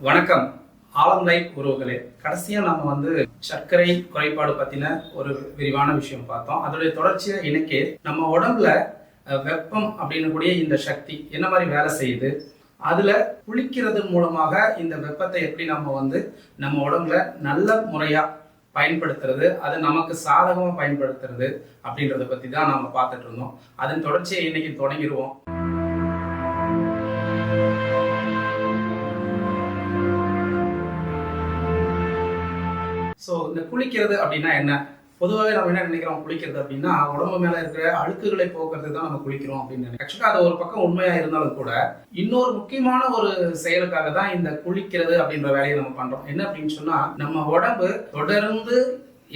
வணக்கம். ஆலம் லைஃப் உறவுகளே. கடைசியா நம்ம வந்து சர்க்கரை குறைபாடு பத்தின ஒரு விரிவான விஷயம் பார்த்தோம். அதோடைய தொடர்ச்சியா இன்னைக்கு நம்ம உடம்புல வெப்பம் அப்படின்னு கூடிய இந்த சக்தி என்ன மாதிரி வேலை செய்யுது? அதுல குளிக்கிறது மூலமாக இந்த வெப்பத்தை எப்படி நம்ம வந்து நம்ம உடம்புல நல்ல முறையா பயன்படுத்துறது அது நமக்கு சாதகமா பயன்படுத்துறது அப்படின்றத பத்தி தான் நாம பார்த்துட்டு இருந்தோம். அதன் தொடர்ச்சியை இன்னைக்கு தொடங்கிடுவோம். ஸோ இந்த குளிக்கிறது அப்படின்னா என்ன? பொதுவாகவே நம்ம என்ன நினைக்கிறோம்? குளிக்கிறது அப்படின்னா உடம்பு மேலே இருக்கிற அழுக்குகளை போக்குறது தான் நம்ம குளிக்கிறோம் அப்படின்னு நினைக்கிறோம். ஆக்சுவலாக அது ஒரு பக்கம் உண்மையாக இருந்தாலும் கூட இன்னொரு முக்கியமான ஒரு செயலுக்காக தான் இந்த குளிக்கிறது அப்படின்ற வேலையை நம்ம பண்ணுறோம் என்ன அப்படின்னு சொன்னால் நம்ம உடம்பு தொடர்ந்து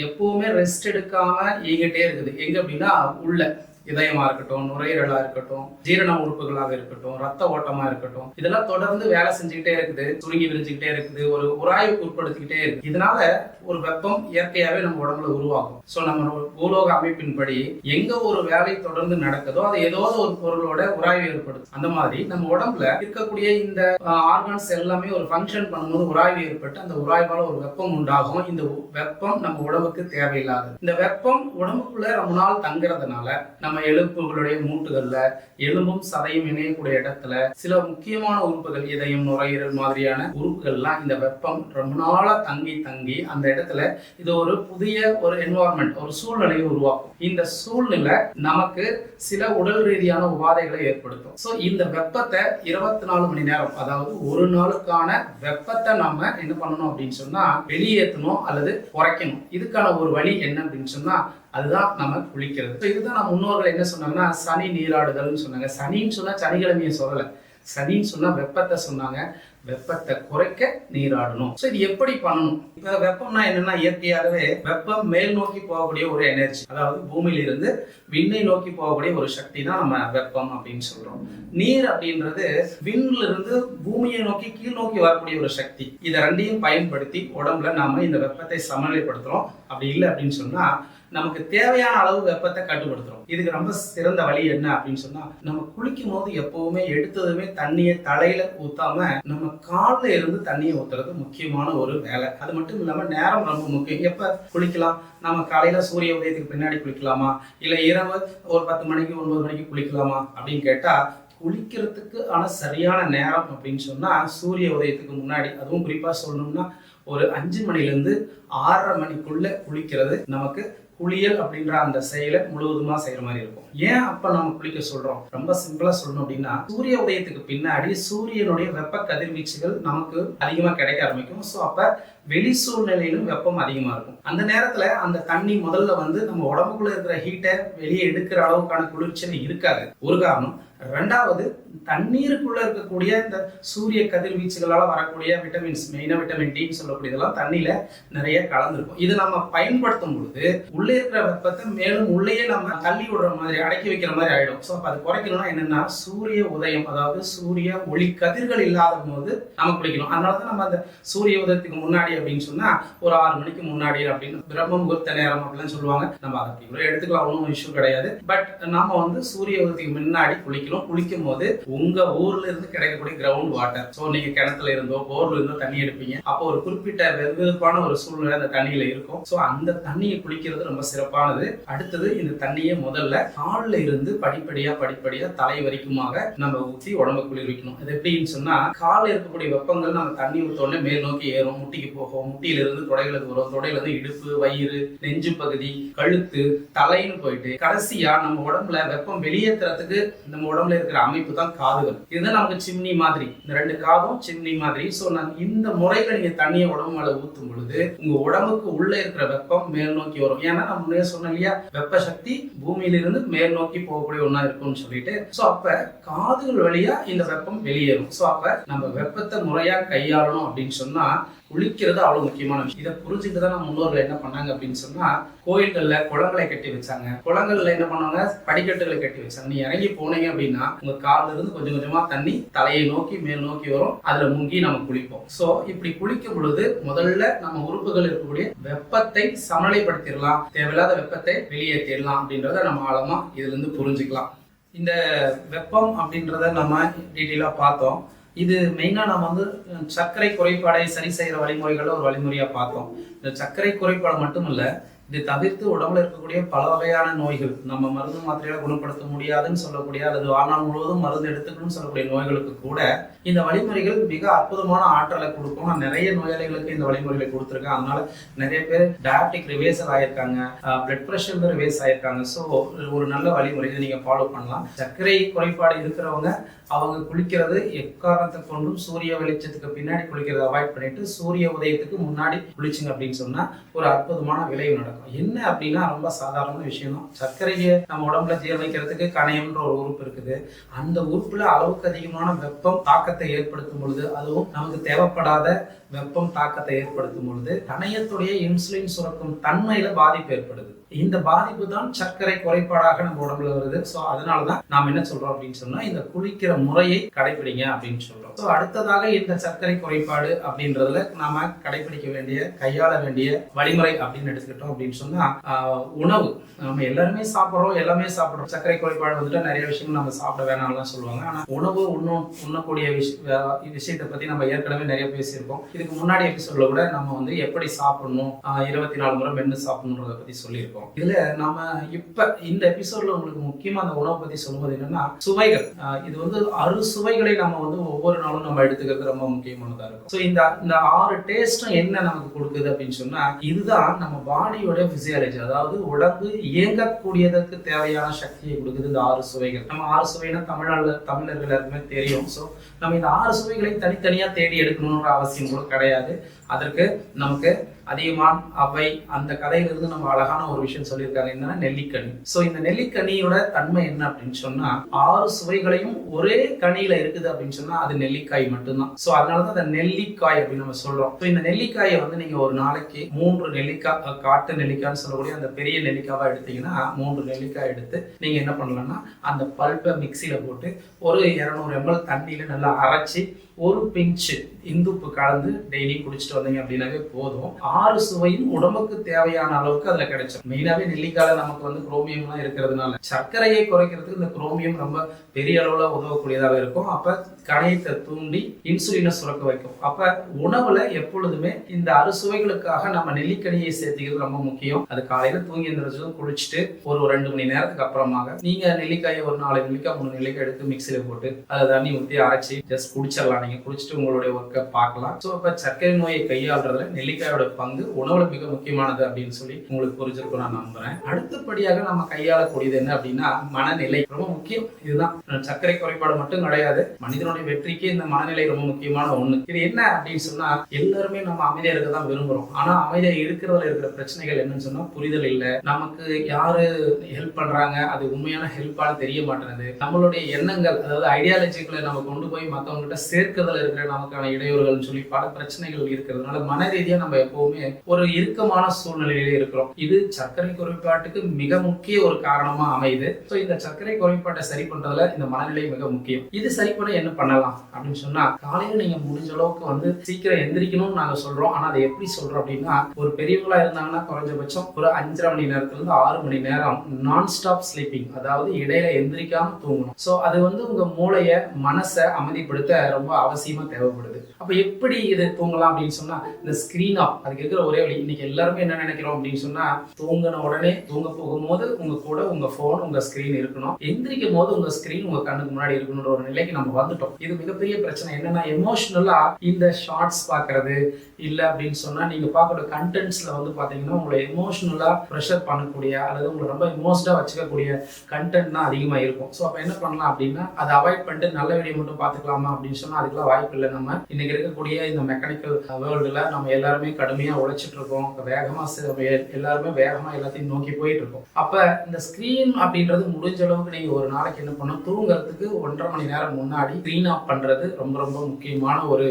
எப்பவுமே ரெஸ்ட் எடுக்காம இயங்கிட்டே இருக்குது. எங்க அப்படின்னா உள்ள. இதயமா இருக்கட்டும் நுரையீரலா இருக்கட்டும் ஜீரண உறுப்புகளாக இருக்கட்டும் ரத்த ஓட்டமா இருக்கட்டும் இதெல்லாம் தொடர்ந்து வேலை செஞ்சுக்கிட்டே இருக்குது சுருங்கி விரிஞ்சுக்கிட்டே இருக்குது ஒரு உராய்வுக்கு உட்படுத்திக்கிட்டே இருக்கு இதனால ஒரு வெப்பம் இயற்கையாவே நம்ம உடம்புல உருவாகும். ஸோ நம்ம பூலோக அமைப்பின்படி எங்க ஒரு வேலை தொடர்ந்து நடக்குதோ அது ஏதோ ஒரு பொருளோட உராய்வு ஏற்படுது அந்த மாதிரி நம்ம உடம்புல இருக்கக்கூடிய இந்த ஆர்கான்ஸ் எல்லாமே ஒரு ஃபங்க்ஷன் பண்ணும்போது உராய்வு ஏற்பட்டு அந்த உராய்வால ஒரு வெப்பம் உண்டாகும். இந்த வெப்பம் நம்ம உடம்புக்கு தேவையில்லாது இந்த வெப்பம் உடம்புக்குள்ள ரொம்ப நாள் தங்குறதுனால நம்ம நம்ம எலும்புகளுடைய மூட்டுகள்ல எலும்பும் சதையும் இணையக்கூடிய இடத்துல சில முக்கியமான உறுப்புகள் இதயம் நுரையீரல் மாதிரியான உறுப்புகள்லாம் இந்த வெப்பம் ரொம்ப நாளா தங்கி தங்கி அந்த இடத்துல இது ஒரு புதிய ஒரு என்வாரன்மெண்ட் ஒரு சூழ்நிலையை உருவாக்கும். இந்த சூழ்நிலை நமக்கு சில உடல் ரீதியான உபாதைகளை ஏற்படுத்தும். ஸோ இந்த வெப்பத்தை இருபத்தி நாலு மணி நேரம் அதாவது ஒரு நாளுக்கான வெப்பத்தை நம்ம என்ன பண்ணணும் அப்படின்னு சொன்னா வெளியேற்றணும் அல்லது குறைக்கணும். இதுக்கான ஒரு வழி என்ன அப்படின்னு சொன்னா அதுதான் நம்ம குளிக்கிறது. இப்போ இதுதான் நம்ம முன்னோர்கள் என்ன சொன்னாங்கன்னா சனி நீராடுதல்னு சொன்னாங்க. சனின்னு சொன்னால் சனிக்கிழமையை சொல்லலை. சனின்னு சொன்னால் வெப்பத்தை சொன்னாங்க. வெப்பத்தை குறைக்க நீராடணும். ஸோ இது எப்படி பண்ணணும்? இப்போ வெப்பம்னா என்னன்னா இயற்கையாகவே வெப்பம் மேல் நோக்கி போகக்கூடிய ஒரு எனர்ஜி அதாவது பூமியிலிருந்து விண்ணை நோக்கி போகக்கூடிய ஒரு சக்தி தான் நம்ம வெப்பம் அப்படின்னு சொல்றோம். நீர் அப்படின்றது விண்ணில இருந்து பூமியை நோக்கி கீழ் நோக்கி வரக்கூடிய ஒரு சக்தி. இதை ரெண்டையும் பயன்படுத்தி உடம்புல நாம இந்த வெப்பத்தை சமநிலைப்படுத்துறோம். அப்படி இல்லை அப்படின்னு சொன்னா நமக்கு தேவையான அளவு வெப்பத்தை கட்டுப்படுத்துறோம். இதுக்கு ரொம்ப சிறந்த வழி என்ன அப்படின்னு சொன்னா நம்ம குளிக்கும் போது எப்பவுமே எடுத்ததுமே தண்ணியை தலையில ஊத்தாம நம்ம கால்ல இருந்து தண்ணியை ஊத்துறது முக்கியமான ஒரு வேலை. அது மட்டும் இல்லாம நேரம் ரொம்ப முக்கியம். எப்ப குளிக்கலாம்? நம்ம காலையில சூரிய உதயத்துக்கு பின்னாடி குளிக்கலாமா? இல்ல இரவு ஒரு பத்து மணிக்கு ஒன்பது மணிக்கு குளிக்கலாமா? அப்படின்னு கேட்டா குளிக்கிறதுக்கு ஆனால் சரியான நேரம் அப்படின்னு சொன்னால் சூரிய உதயத்துக்கு முன்னாடி அதுவும் குறிப்பாக சொல்லணும்னா ஒரு அஞ்சு மணிலேருந்து ஆறரை மணிக்குள்ளே குளிக்கிறது நமக்கு குளியல் அப்படின்ற அந்த செயலை முழுவதுமா செய்யற மாதிரி இருக்கும். ஏன் அப்ப நம்ம குளிக்க சொல்றோம்? ரொம்ப சிம்பிளா சொல்லணும் அப்படின்னா சூரிய உதயத்துக்கு பின்னாடி சூரியனுடைய வெப்ப கதிர்வீச்சுகள் நமக்கு அதிகமா கிடைக்க ஆரம்பிக்கும். ஸோ அப்ப வெளி சூழ்நிலையிலும் வெப்பம் அதிகமா இருக்கும். அந்த நேரத்துல அந்த தண்ணி முதல்ல வந்து நம்ம உடம்புக்குள்ள இருக்கிற ஹீட்டை வெளியே எடுக்கிற அளவுக்கான குளிர்ச்சி இருக்காது. ஒரு காரணம் ரெண்டாவது தண்ணீருக்குள்ள இருக்கக்கூடிய இந்த சூரிய கதிர்வீச்சுகளால் வரக்கூடிய விட்டமின்ஸ் மெயினாக விட்டமின் டின்னு சொல்லக்கூடியதெல்லாம் தண்ணியில நிறைய கலந்துருக்கும். இது நம்ம பயன்படுத்தும் பொழுது உள்ளே இருக்கிற வெப்பத்தை மேலும் உள்ளேயே நம்ம தள்ளி விடுற மாதிரி அடக்கி வைக்கிற மாதிரி ஆயிடும். ஸோ அப்போ அது குறைக்கணும்னா என்னன்னா சூரிய உதயம் அதாவது சூரிய ஒளி கதிர்கள் இல்லாத போது நம்ம குளிக்கணும். அதனால தான் நம்ம அந்த சூரிய உதயத்துக்கு முன்னாடி அப்படின்னு சொன்னா ஒரு ஆறு மணிக்கு முன்னாடி அப்படின்னு பிரம்ம முகூர்த்த நேரம் அப்படின்னு சொல்லுவாங்க. நம்ம அதை எடுத்துக்கலாம் ஒன்றும் இஷ்யூ கிடையாது. பட் நாம வந்து சூரிய உதயத்துக்கு முன்னாடி குளிக்கணும் குளிக்கும் போது உங்க ஊர்ல இருந்து கிடைக்கக்கூடிய கிரவுண்ட் வாட்டர் ஸோ நீங்க கிணத்துல இருந்தோ போர்ல இருந்தோ தண்ணி எடுப்பீங்க. அப்போ ஒரு குறிப்பிட்ட வெவ்வேறுப்பான ஒரு சூழ்நிலை அந்த தண்ணியில இருக்கும். ஸோ அந்த தண்ணியை குளிக்கிறது ரொம்ப சிறப்பானது. அடுத்தது இந்த தண்ணியை முதல்ல கால்ல இருந்து படிப்படியா படிப்படியா தலை வரைக்குமாக நம்ம ஊற்றி உடம்பு குளிர்விக்கணும் இது எப்படின்னு சொன்னா காலில் இருக்கக்கூடிய வெப்பங்கள் நம்ம தண்ணி ஊற்ற உடனே மேல் நோக்கி ஏறும். முட்டிக்கு போகும். முட்டியில இருந்து தொடைகளுக்கு வரும். தொடையில இருந்து இடுப்பு வயிறு நெஞ்சு பகுதி கழுத்து தலைன்னு போயிட்டு கடைசியா நம்ம உடம்புல வெப்பம் வெளியேற்றுறதுக்கு நம்ம உடம்புல இருக்கிற அமைப்பு தான் காதுகள். இதுதான் நமக்கு சிம்னி மாதிரி. இந்த ரெண்டு காதும் சிம்னி மாதிரி. ஸோ நான் இந்த முறையில் நீங்க தண்ணியை உடம்பு மேல ஊத்தும் பொழுது உங்க உடம்புக்கு உள்ள இருக்கிற வெப்பம் மேல் நோக்கி வரும். ஏன்னா நம்ம முன்னே சொன்னோம் இல்லையா வெப்ப சக்தி பூமியிலிருந்து மேல் நோக்கி போகக்கூடிய ஒண்ணா இருக்கும்னு சொல்லிட்டு. ஸோ அப்ப காதுகள் வழியா இந்த வெப்பம் வெளியேறும். ஸோ அப்ப நம்ம வெப்பத்தை முறையா கையாளணும் அப்படின்னு சொன்னா குளிக்கிறது அவ்வளவு முக்கியமான விஷயம். இதை புரிஞ்சுட்டு தான் நம்ம முன்னோர்கள் என்ன பண்ணாங்க அப்படின்னு சொன்னா கோயில்கள்ல குளங்களை கட்டி வச்சாங்க. குளங்கள்ல என்ன பண்ணாங்க படிக்கட்டுகளை கட்டி வச்சாங்க. நீ இறங்கி போனீங்க அப்படின்னு உங்க கால்ல இருந்து கொஞ்சம் கொஞ்சமா தண்ணி தலையை நோக்கி மேல் நோக்கி வரும். அதுல முங்கி நம்ம குளிப்போம். சோ இப்படி குளிக்கும் பொழுது முதல்ல நம்ம உறுப்புகள் இருக்கக்கூடிய வெப்பத்தை சமநிலைப்படுத்திடலாம். தேவையில்லாத வெப்பத்தை வெளியேற்றிடலாம் அப்படின்றத நம்ம ஆழமா இதுல இருந்து புரிஞ்சுக்கலாம். இந்த வெப்பம் அப்படின்றத நம்ம டீட்டெயிலாக பார்த்தோம். இது மெயினா நம்ம வந்து சர்க்கரை குறைபாடை சரி செய்யற வழிமுறைகளை ஒரு வழிமுறையா பார்த்தோம். இந்த சர்க்கரை குறைபாடு மட்டும் இல்லை இதை தவிர்த்து உடம்புல இருக்கக்கூடிய பல வகையான நோய்கள் நம்ம மருந்து மாத்திரையால குணப்படுத்த முடியாதுன்னு சொல்லக்கூடிய அல்லது வாழ்நாள் முழுவதும் மருந்து எடுத்துக்கணும்னு சொல்லக்கூடிய நோய்களுக்கு கூட இந்த வழிமுறைகள் மிக அற்புதமான ஆற்றலை கொடுக்கும். நான் நிறைய நோயாளிகளுக்கு இந்த வழிமுறைகளை கொடுத்துருக்கேன். அதனால நிறைய பேர் டயபெட்டிக் ரிவேசர் ஆயிருக்காங்க. பிளட் ப்ரெஷர் ரிவேஸ் ஆயிருக்காங்க. ஸோ ஒரு நல்ல வழிமுறை. இதை நீங்க ஃபாலோ பண்ணலாம். சர்க்கரை குறைபாடு இருக்கிறவங்க அவங்க குளிக்கிறது எக்காரணத்தை கொண்டும் சூரிய வெளிச்சத்துக்கு பின்னாடி குளிக்கிறத அவாய்ட் பண்ணிட்டு சூரிய உதயத்துக்கு முன்னாடி குளிச்சுங்க அப்படின்னு சொன்னா ஒரு அற்புதமான விளைவு நடக்கும். என்ன அப்படின்னா ரொம்ப சாதாரண விஷயம் தான். சர்க்கரையை நம்ம உடம்புல ஜீரணிக்கிறதுக்கு கணையம்ன்ற ஒரு உறுப்பு இருக்குது. அந்த உறுப்புல அளவுக்கு அதிகமான வெப்பம் தாக்கத்தை ஏற்படுத்தும் பொழுது அதுவும் நமக்கு தேவைப்படாத வெப்பம் தாக்கத்தை ஏற்படுத்தும் பொழுது கணையத்துடைய இன்சுலின் சுரக்கும் தன்மையில பாதிப்பு ஏற்படுது. இந்த பாதிப்பு தான் சர்க்கரை குறைபாடாக நம்ம உடம்புல வருது. ஸோ அதனாலதான் நாம் என்ன சொல்றோம் அப்படின்னு சொன்னா இந்த குளிக்கிற முறையை கடைபிடிங்க அப்படின்னு சொல்றோம். ஸோ அடுத்ததாக இந்த சர்க்கரை குறைபாடு அப்படின்றதுல நாம கடைபிடிக்க வேண்டிய கையாள வேண்டிய வழிமுறை அப்படின்னு எடுத்துக்கிட்டோம் அப்படின்னு சொன்னா உணவு. நம்ம எல்லாருமே சாப்பிட்றோம் எல்லாமே சாப்பிட்றோம். சர்க்கரை குறைபாடு வந்துட்டு நிறைய விஷயங்கள் நம்ம சாப்பிட வேணாம்லாம் சொல்லுவாங்க. ஆனா உணவு உண்ணும் உண்ணக்கூடிய விஷ விஷயத்தை பத்தி நம்ம ஏற்கனவே நிறைய பேசியிருக்கோம். இதுக்கு முன்னாடி எபிசோட்ல கூட நம்ம வந்து எப்படி சாப்பிடணும் இருபத்தி நாலு முறை மென்று சாப்பிடணுன்றத பத்தி சொல்லியிருக்கோம். இதுல நம்ம இப்ப இந்த எபிசோட்ல உங்களுக்கு முக்கியமா அந்த உணவை பத்தி சொல்லும்போது என்னன்னா சுவைகள். இது வந்து அறு சுவைகளை நம்ம வந்து ஒவ்வொரு நாளும் நம்ம எடுத்துக்கிறது ரொம்ப முக்கியமானதா இருக்கும். ஸோ இந்த இந்த ஆறு டேஸ்ட்டும் என்ன நமக்கு கொடுக்குது அப்படின்னு சொன்னா இதுதான் நம்ம பாடியோட பிசியாலஜி அதாவது உடம்பு இயங்கக்கூடியதற்கு தேவையான சக்தியை கொடுக்குது இந்த ஆறு சுவைகள். நம்ம ஆறு சுவைனா தமிழ்நாடு தமிழர்கள் எல்லாருக்குமே தெரியும். ஸோ நம்ம இந்த ஆறு சுவைகளை தனித்தனியா தேடி எடுக்கணுன்ற அவசியம் கூட கிடையாது. அதற்கு நமக்கு அதியமான் அவை அந்த கதையிலிருந்து நம்ம அழகான ஒரு விஷயம் சொல்லியிருக்காங்க. என்னன்னா நெல்லிக்கனி. ஸோ இந்த நெல்லிக்கனியோட தன்மை என்ன அப்படின்னு சொன்னா ஆறு சுவைகளையும் ஒரே கனியில இருக்குது அப்படின்னு சொன்னா அது நெல்லிக்காய் மட்டும்தான். ஸோ அதனாலதான் அந்த நெல்லிக்காய் அப்படின்னு நம்ம சொல்றோம். ஸோ இந்த நெல்லிக்காயை வந்து நீங்க ஒரு நாளைக்கு மூன்று நெல்லிக்காய் காட்டு நெல்லிக்காய்னு சொல்லக்கூடிய அந்த பெரிய நெல்லிக்காவா எடுத்தீங்கன்னா மூன்று நெல்லிக்காய் எடுத்து நீங்க என்ன பண்ணலாம்னா அந்த பல்பை மிக்சியில போட்டு ஒரு இரநூறு எம்எல் தண்ணியில நல்லா அரைச்சி ஒரு பிஞ்சு இந்துப்பு கலந்து டெய்லி குடிச்சிட்டு வந்தீங்க அப்படின்னாவே போதும். ஆறு சுவையும் உடம்புக்கு தேவையான அளவுக்கு அதுல கிடைச்சிடும் மெயினாவே நெல்லிக்காயில நமக்கு வந்து குரோமியம்லாம் இருக்கிறதுனால சர்க்கரையை குறைக்கிறதுக்கு இந்த குரோமியம் ரொம்ப பெரிய அளவுல உதவக்கூடியதாக இருக்கும். அப்ப கணையத்தை தூண்டி இன்சுலினை சுரக்க வைக்கும். அப்ப உணவுல எப்பொழுதுமே இந்த அறுசுவைகளுக்காக நம்ம நெல்லிக்கனியை சேர்த்துக்கிறது ரொம்ப முக்கியம். அது காலையில தூங்கி எந்திரிச்சதும் குளிச்சுட்டு ஒரு ரெண்டு மணி நேரத்துக்கு அப்புறமாக நீங்க நெல்லிக்காயை ஒரு நாலு நெல்லிக்காய் மூணு நெல்லிக்காய் எடுத்து மிக்சியில போட்டு அதை தண்ணி ஊற்றி அரைச்சி ஜஸ்ட் குடிச்சிடலாம் நீங்க குடிச்சிட்டு உங்களுடைய ஒர்க்கை பார்க்கலாம். ஸோ இப்போ சர்க்கரை நோயை கையாளுறதுல நெல்லிக்காயோட பங்கு உணவுல மிக முக்கியமானது அப்படின்னு சொல்லி உங்களுக்கு புரிஞ்சிருக்கும் நான் நம்புறேன். அடுத்தபடியாக நம்ம கையாளக்கூடியது என்ன அப்படின்னா மனநிலை ரொம்ப முக்கியம். இதுதான். சர்க்கரை குறைபாடு மட்டும் கிடையாது. மனிதனுடைய வெற்றிக்கு இந்த மனநிலை ரொம்ப முக்கியமான ஒண்ணு. இது என்ன அப்படின்னு சொன்னா எல்லாருமே நம்ம அமைதியா இருக்க தான் விரும்புறோம். ஆனா அமைதியா இருக்கிறதுல இருக்கிற பிரச்சனைகள் என்னன்னு சொன்னா புரிதல் இல்ல. நமக்கு யாரு ஹெல்ப் பண்றாங்க? அது உண்மையான ஹெல்ப்பானு தெரிய மாட்டேங்குது. நம்மளுடைய எண்ணங்கள் அதாவது ஐடியாலஜிகளை நம்ம கொண்டு போய் மத்தவங்க கிட்ட இருக்கிறதுல இருக்கிற நமக்கான இடையூறுகள்னு சொல்லி பல பிரச்சனைகள் இருக்கிறதுனால மன ரீதியா நம்ம எப்பவுமே ஒரு இறுக்கமான சூழ்நிலையிலே இருக்கிறோம். இது சர்க்கரை குறைபாட்டுக்கு மிக முக்கிய ஒரு காரணமா அமையுது. ஸோ இந்த சர்க்கரை குறைபாட்டை சரி பண்றதுல இந்த மனநிலை மிக முக்கியம். இது சரி பண்ண என்ன பண்ணலாம் அப்படின்னு சொன்னா காலையில நீங்க முடிஞ்ச அளவுக்கு வந்து சீக்கிரம் எந்திரிக்கணும்னு நாங்க சொல்றோம். ஆனா அதை எப்படி சொல்றோம் அப்படின்னா ஒரு பெரியவங்களா இருந்தாங்கன்னா குறைஞ்சபட்சம் ஒரு அஞ்சரை மணி நேரத்துல இருந்து ஆறு மணி நேரம் நான் ஸ்டாப் ஸ்லீப்பிங் அதாவது இடையில எந்திரிக்காம தூங்கணும். ஸோ அது வந்து உங்க மூளைய மனசை அமைதிப்படுத்த ரொம்ப அவசியமா தேவைப்படுது. அப்ப எப்படி இதை தூங்கலாம் அப்படின்னு சொன்னா இந்த ஸ்கிரீன் ஆஃப் அதுக்கு இருக்கிற ஒரே வழி இன்னைக்கு எல்லாருமே என்ன நினைக்கிறோம் அப்படின்னு சொன்னா தூங்கின உடனே தூங்க போகும்போது உங்க கூட உங்க போன் உங்க ஸ்கிரீன் இருக்கணும். எந்திரிக்கும் போது உங்க ஸ்கிரீன் உங்க கண்ணுக்கு முன்னாடி இருக்கணும்ன்ற ஒரு நிலைக்கு நம்ம வந்துட்டோம். இது மிகப்பெரிய பிரச்சனை. என்னன்னா எமோஷனலா இந்த ஷார்ட்ஸ் பாக்குறது இல்ல அப்படின்னு சொன்னா நீங்க பார்க்கக்கூடிய கண்டென்ட்ஸ்ல வந்து பாத்தீங்கன்னா உங்களை எமோஷனலா ப்ரெஷர் பண்ணக்கூடிய அல்லது உங்களை ரொம்ப இமோஷனலா வச்சுக்கக்கூடிய கண்டென்ட் தான் அதிகமா இருக்கும். ஸோ அப்ப என்ன பண்ணலாம் அப்படின்னா அதை அவாய்ட் பண்ணிட்டு நல்ல வீடியோ மட்டும் பார்த்துக்கலாமா அப்படின்னு சொன்னா அதுக்கெல்லாம் வாய்ப்பு இல்லை. நம்ம இன்னைக்கு இருக்கக்கூடிய இந்த மெக்கானிக்கல் வேர்ல்டுல நம்ம எல்லாருமே கடுமையா உழைச்சிட்டு இருக்கோம். வேகமா எல்லாருமே வேகமா எல்லாத்தையும் நோக்கி போயிட்டு இருக்கோம். அப்ப இந்த ஸ்கிரீன் அப்படின்றது முடிஞ்ச அளவுக்கு நீங்க ஒரு நாளைக்கு என்ன பண்ணணும்? தூங்குறதுக்கு ஒன்றரை மணி நேரம் முன்னாடி ஸ்க்ரீன் ஆஃப் பண்றது ரொம்ப ரொம்ப முக்கியமான ஒரு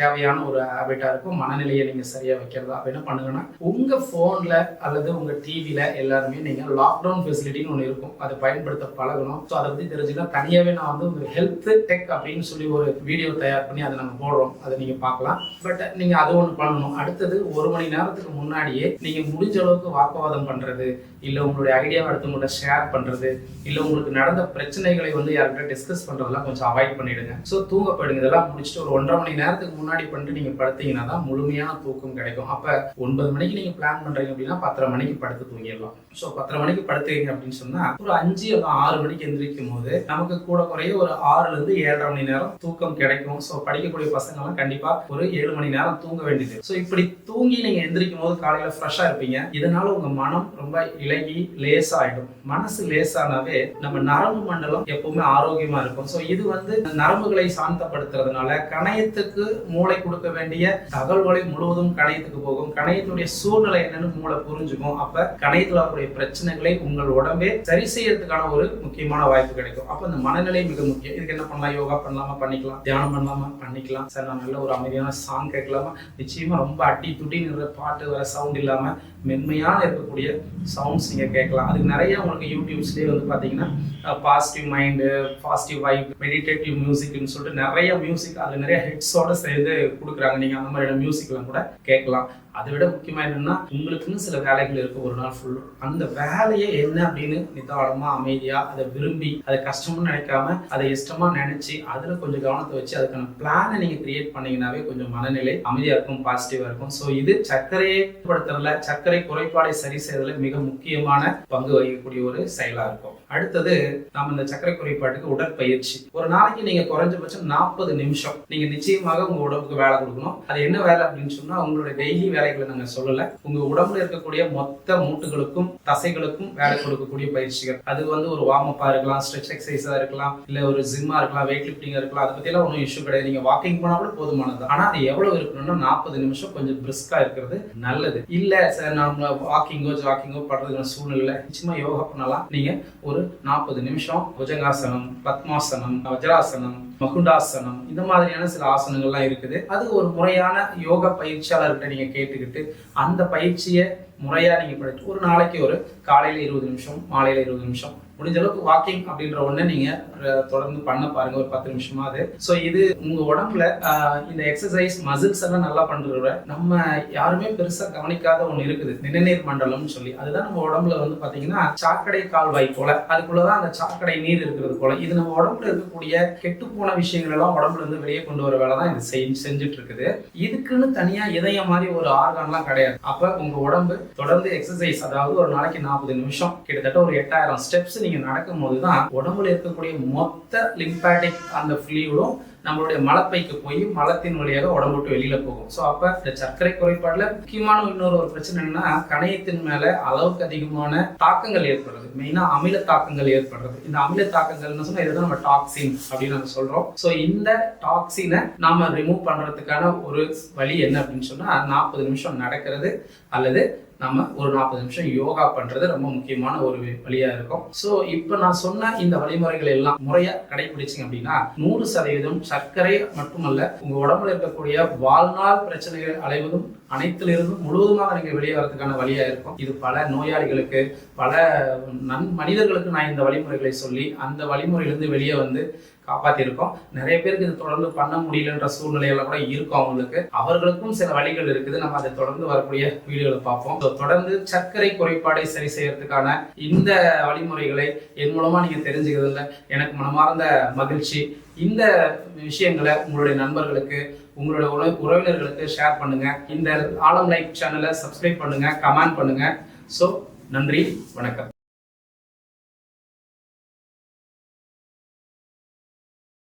தேவையான ஒரு ஹேபிட்டா இருக்கும். மனநிலையை நீங்க சரியா வைக்கிறதா? அப்ப என்ன பண்ணுங்கன்னா உங்க போன்ல அல்லது உங்க டிவில எல்லாருமே நீங்க லாக்டவுன் ஃபெசிலிட்டின்னு ஒன்று இருக்கும். அதை பயன்படுத்த பழகணும். ஸோ அதை பத்தி தெரிஞ்சுக்கலாம் தனியாவே நான் வந்து உங்கள் ஹெல்த் டெக் அப்படின்னு சொல்லி ஒரு வீடியோ வீடியோ தயார் பண்ணி அதை நம்ம போடுறோம். அதை நீங்கள் பார்க்கலாம். பட் நீங்கள் அது ஒன்று பண்ணணும். அடுத்தது ஒரு மணி நேரத்துக்கு முன்னாடியே நீங்கள் முடிஞ்ச அளவுக்கு வாக்குவாதம் பண்ணுறது இல்லை உங்களுடைய ஐடியாவை அடுத்தவங்கள்ட்ட ஷேர் பண்ணுறது இல்லை உங்களுக்கு நடந்த பிரச்சனைகளை வந்து யார்கிட்ட டிஸ்கஸ் பண்ணுறதெல்லாம் கொஞ்சம் அவாய்ட் பண்ணிடுங்க. ஸோ தூங்க போயிடுங்க. இதெல்லாம் முடிச்சுட்டு ஒரு ஒன்றரை மணி நேரத்துக்கு முன்னாடி பண்ணிட்டு நீங்கள் படுத்தீங்கன்னா தான் முழுமையான தூக்கம் கிடைக்கும். அப்போ ஒன்பது மணிக்கு நீங்கள் பிளான் பண்ணுறீங்க அப்படின்னா பத்தரை மணிக்கு படுத்து தூங்கிடலாம். ஸோ பத்தரை மணிக்கு படுத்துக்கீங்க அப்படின்னு சொன்னால் ஒரு அஞ்சு இல்லை ஆறு மணிக்கு எந்திரிக்கும் போது நமக்கு கூட குறைய ஒரு ஆறுலேருந்து ஏழரை மணி நேரம் தூக்கம் கிடைக்கும். ஸோ படிக்கக்கூடிய பசங்கள்லாம் கண்டிப்பாக ஒரு ஏழு மணி நேரம் தூங்க வேண்டியது. ஸோ இப்படி தூங்கி நீங்கள் எந்திரிக்கும் போது காலையில் ஃப்ரெஷ்ஷாக இருப்பீங்க. இதனால உங்கள் மனம் ரொம்ப விலகி லேசாயிடும். மனசு லேசானாவே நம்ம நரம்பு மண்டலம் எப்பவுமே ஆரோக்கியமா இருக்கும். ஸோ இது வந்து நரம்புகளை சாந்தப்படுத்துறதுனால கணையத்துக்கு மூளை கொடுக்க வேண்டிய தகவல்களை முழுவதும் கணையத்துக்கு போகும். கணையத்துடைய சூழ்நிலை என்னன்னு மூளை புரிஞ்சுக்கும். அப்ப கணையத்தில் வரக்கூடிய பிரச்சனைகளை உங்கள் உடம்பே சரி செய்யறதுக்கான ஒரு முக்கியமான வாய்ப்பு கிடைக்கும். அப்ப இந்த மனநிலை மிக முக்கியம். இதுக்கு என்ன பண்ணலாம்? யோகா பண்ணலாமா? பண்ணிக்கலாம். தியானம் பண்ணலாமா? பண்ணிக்கலாம். சார் நான் நல்ல ஒரு அமைதியான சாங் கேட்கலாமா? நிச்சயமா ரொம்ப அட்டி துட்டி நிற பாட்டு வர சவுண்ட் இல்லாம மென்மையாக இருக்கக்கூடிய சவுண்ட்ஸ் நீங்க கேட்கலாம். அதுக்கு நிறைய உங்களுக்கு யூடியூப்ஸ்லேயே வந்து பார்த்தீங்கன்னா positive mind positive vibe meditative மியூசிக்னு சொல்லிட்டு நிறைய மியூசிக் அதில் நிறைய ஹிட்ஸோட சேர்ந்து கொடுக்குறாங்க. நீங்கள் அந்த மாதிரியான மியூசிக்லாம் கூட கேட்கலாம். அதை விட முக்கியமாக என்னன்னா உங்களுக்குன்னு சில வேலைகள் இருக்கு ஒரு நாள் ஃபுல்லும் அந்த வேலையை என்ன அப்படின்னு நிதானமாக அமைதியாக அதை விரும்பி அதை கஷ்டம்னு நினைக்காம அதை இஷ்டமாக நினைச்சு அதில் கொஞ்சம் கவனத்தை வச்சு அதுக்கான பிளானை நீங்கள் கிரியேட் பண்ணீங்கன்னாவே கொஞ்சம் மனநிலை அமைதியாக இருக்கும் பாசிட்டிவாக இருக்கும். ஸோ இது சர்க்கரையை படுத்துறதுல சர்க்கரை குறைபாடை சரி செய்யறதுல மிக முக்கியமான பங்கு வகிக்கக்கூடிய ஒரு செயலாக இருக்கும். அடுத்தது நம்ம இந்த சர்க்கரை குறைபாட்டுக்கு உடற்பயிற்சி. ஒரு நாளைக்கு நீங்க குறைஞ்சபட்சம் நாற்பது நிமிஷம் நீங்க நிச்சயமாக உங்க உடம்புக்கு வேலை கொடுக்கணும். அது என்ன வேலை அப்படின்னு சொன்னா உங்களுடைய டெய்லி வேலை வேலைகளை நாங்க சொல்லல. உங்க உடம்புல இருக்கக்கூடிய மொத்த மூட்டுகளுக்கும் தசைகளுக்கும் வேலை கொடுக்கக்கூடிய பயிற்சிகள். அது வந்து ஒரு வார்ம் அப்பா இருக்கலாம் ஸ்ட்ரெச் எக்ஸசைஸா இருக்கலாம் இல்ல ஒரு ஜிம்மா இருக்கலாம் வெயிட் லிஃப்டிங்கா இருக்கலாம். அதை பத்தி எல்லாம் ஒன்றும் இஷ்யூ கிடையாது. நீங்க வாக்கிங் போனா கூட போதுமானது ஆனா அது எவ்வளவு இருக்கணும்னா நாற்பது நிமிஷம் கொஞ்சம் பிரிஸ்கா இருக்கிறது நல்லது. இல்ல சார் நம்ம வாக்கிங்கோ ஜாக்கிங்கோ பண்றதுக்கான சூழ்நிலை நிச்சயமா யோகா பண்ணலாம். நீங்க ஒரு நாற்பது நிமிஷம் புஜங்காசனம் பத்மாசனம் வஜ்ராசனம் மகுண்டாசனம் இந்த மாதிரியான சில ஆசனங்கள்லாம் இருக்குது. அது ஒரு முறையான யோக பயிற்சியாளர்கிட்ட நீங்க கேட்டுக்கிட்டு அந்த பயிற்சியை முறையா நீங்க படிச்சு ஒரு நாளைக்கு ஒரு காலையில இருபது நிமிஷம் மாலையில இருபது நிமிஷம் முடிஞ்ச அளவுக்கு வாக்கிங் அப்படின்ற ஒண்ணு நீங்க தொடர்ந்து பண்ண பாருங்க ஒரு பத்து நிமிஷமாவது. ஸோ இது உங்க உடம்புல இந்த எக்ஸசைஸ் மசில்ஸ் எல்லாம் நல்லா பண்றத நம்ம யாருமே பெருசா கவனிக்காத ஒண்ணு இருக்குது. நிணநீர் மண்டலம்னு சொல்லி. அதுதான் நம்ம உடம்புல வந்து பாத்தீங்கன்னா சாக்கடை கால்வாய் போல. அதுக்குள்ளதான் அந்த சாக்கடை நீர் இருக்கிறது போல. இது நம்ம உடம்புல இருக்கக்கூடிய கெட்டு போன விஷயங்கள் எல்லாம் உடம்புல இருந்து வெளியே கொண்டு வர வேலை தான் இது செஞ்சு செஞ்சுட்டு இருக்குது இதுக்குன்னு தனியா இதயம் மாதிரி ஒரு ஆர்கான்லாம் கிடையாது. அப்ப உங்க உடம்பு தொடர்ந்து எக்ஸசைஸ் அதாவது ஒரு நாளைக்கு நாற்பது நிமிஷம் கிட்டத்தட்ட ஒரு எட்டாயிரம் ஸ்டெப்ஸ் நீங்க நடக்கும் போது தான் உடம்புல இருக்கக்கூடிய மொத்த லிம்பாட்டிக் அந்த ஃப்ளூயிடும் நம்மளுடைய மலப்பைக்கு போய் மலத்தின் வழியாக உடம்பு விட்டு வெளியில போகும். ஸோ அப்ப இந்த சர்க்கரை குறைபாடுல முக்கியமான இன்னொரு ஒரு பிரச்சனை என்னன்னா கணையத்தின் மேல அளவுக்கு அதிகமான தாக்கங்கள் ஏற்படுறது. மெயினா அமில தாக்கங்கள் ஏற்படுறது. இந்த அமில தாக்கங்கள்னு சொன்னா இதுதான் நம்ம டாக்ஸின் அப்படின்னு நம்ம சொல்றோம். ஸோ இந்த டாக்ஸினை நாம ரிமூவ் பண்றதுக்கான ஒரு வழி என்ன அப்படின்னு சொன்னா நாற்பது நிமிஷம் நடக்கிறது அல்லது நம்ம ஒரு நாற்பது நிமிஷம் யோகா பண்றது ரொம்ப முக்கியமான ஒரு வழியா இருக்கும். ஸோ இப்போ நான் சொன்ன இந்த வழிமுறைகள் எல்லாம் முறையா கடைபிடிச்சிங்க அப்படின்னா நூறு சதவீதம் சர்க்கரை மட்டுமல்ல உங்க உடம்புல இருக்கக்கூடிய வாழ்நாள் பிரச்சனைகள் அலைவதும் அனைத்திலிருந்தும் முழுவதுமாக நீங்க வெளியே வரதுக்கான வழியா இருக்கும். இது பல நோயாளிகளுக்கு பல நன் மனிதர்களுக்கு நான் இந்த வழிமுறைகளை சொல்லி அந்த வழிமுறையிலிருந்து வெளியே வந்து காப்பாத்திருக்கோம். நிறைய பேருக்கு இது தொடர்ந்து பண்ண முடியலன்ற சூழ்நிலையெல்லாம் கூட இருக்கும் அவங்களுக்கு. அவர்களுக்கும் சில வழிகள் இருக்குது. நம்ம அதை தொடர்ந்து வரக்கூடிய வீடியோவில் பார்ப்போம். தொடர்ந்து சர்க்கரை குறைபாடை சரி செய்யறதுக்கான இந்த வழிமுறைகளை என் மூலமா நீங்க தெரிஞ்சுக்கிறதுல எனக்கு மனமார்ந்த மகிழ்ச்சி. இந்த விஷயங்களை உங்களுடைய நண்பர்களுக்கு உங்களுடைய உணவு உறவினர்களுக்கு ஷேர் பண்ணுங்க. இந்த ஆலம் லைக் சேனலை சப்ஸ்கிரைப் பண்ணுங்க கமெண்ட் பண்ணுங்க. ஸோ நன்றி வணக்கம்.